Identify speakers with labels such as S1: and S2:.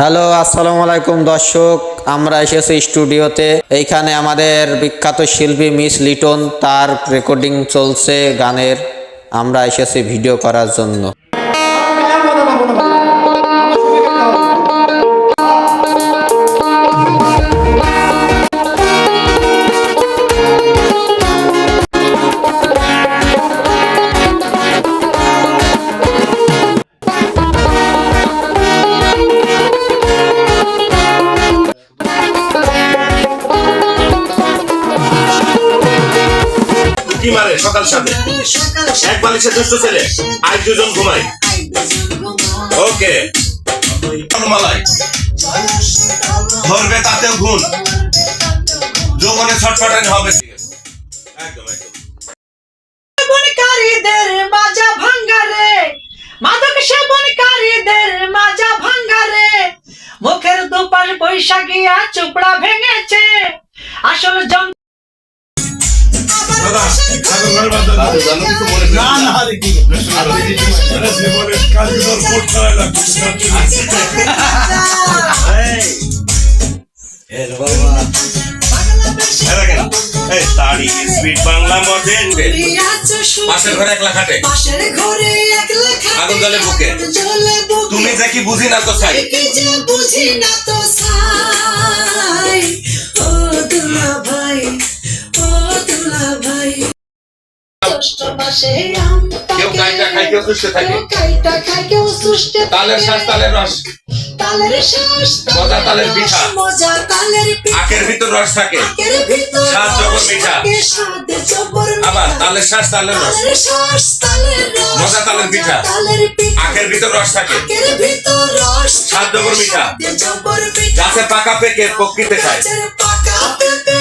S1: Hello, আসসালামু আলাইকুম দর্শক। আমরা এসেছি স্টুডিওতে। এইখানে আমাদের বিখ্যাত শিল্পী মিস লিটন, তার রেকর্ডিং চলছে গানের। আমরা এসেছি ভিডিও করার জন্য।
S2: কি মারে? সকাল সাথে। এক বালিশে দুষ্ট ছেলে। আজ দুজন ঘুমাই ওকে। মালাই ধরবে তাতেও ঘুম। যৌবনে ছটফটানি হবে। একদম একদম।
S3: সেবনকারীদের মাজা ভাঙ্গা রে মাদক সেবনকারীদের মাজা ভাঙ্গা রে মুখের দুপাশ বৈশাখিয়া চুপড়া ভেঙেছে
S2: তুমি যে কি বুঝি না তো
S3: যে বুঝি না তো আম
S2: কেউ কাইটা খায়, কেউ সুস্থ থাকে।
S3: কেউ কাইটা খায়, কেউ সুস্থ
S2: তালের শ্বাস তালের রস।
S3: তালের শ্বাস
S2: মজা তালের পিঠা।
S3: মজা তালের পিঠা।
S2: আখের ভিতর রস থাকে।
S3: আখের ভিতর
S2: স্বাদ জবর মিঠা।
S3: স্বাদ জবর
S2: আবার তালের শ্বাস তালের রস।
S3: তালের শ্বাস তালের রস।
S2: মজা তালের পিঠা।
S3: তালের পিঠা।
S2: আখের ভিতর রস থাকে।
S3: আখের ভিতর রস
S2: স্বাদ জবর মিঠা।
S3: স্বাদ জবর মিঠা।
S2: গাছের পাকা পেকে প্রকৃতি খায়।
S3: গাছের পাকা পেকে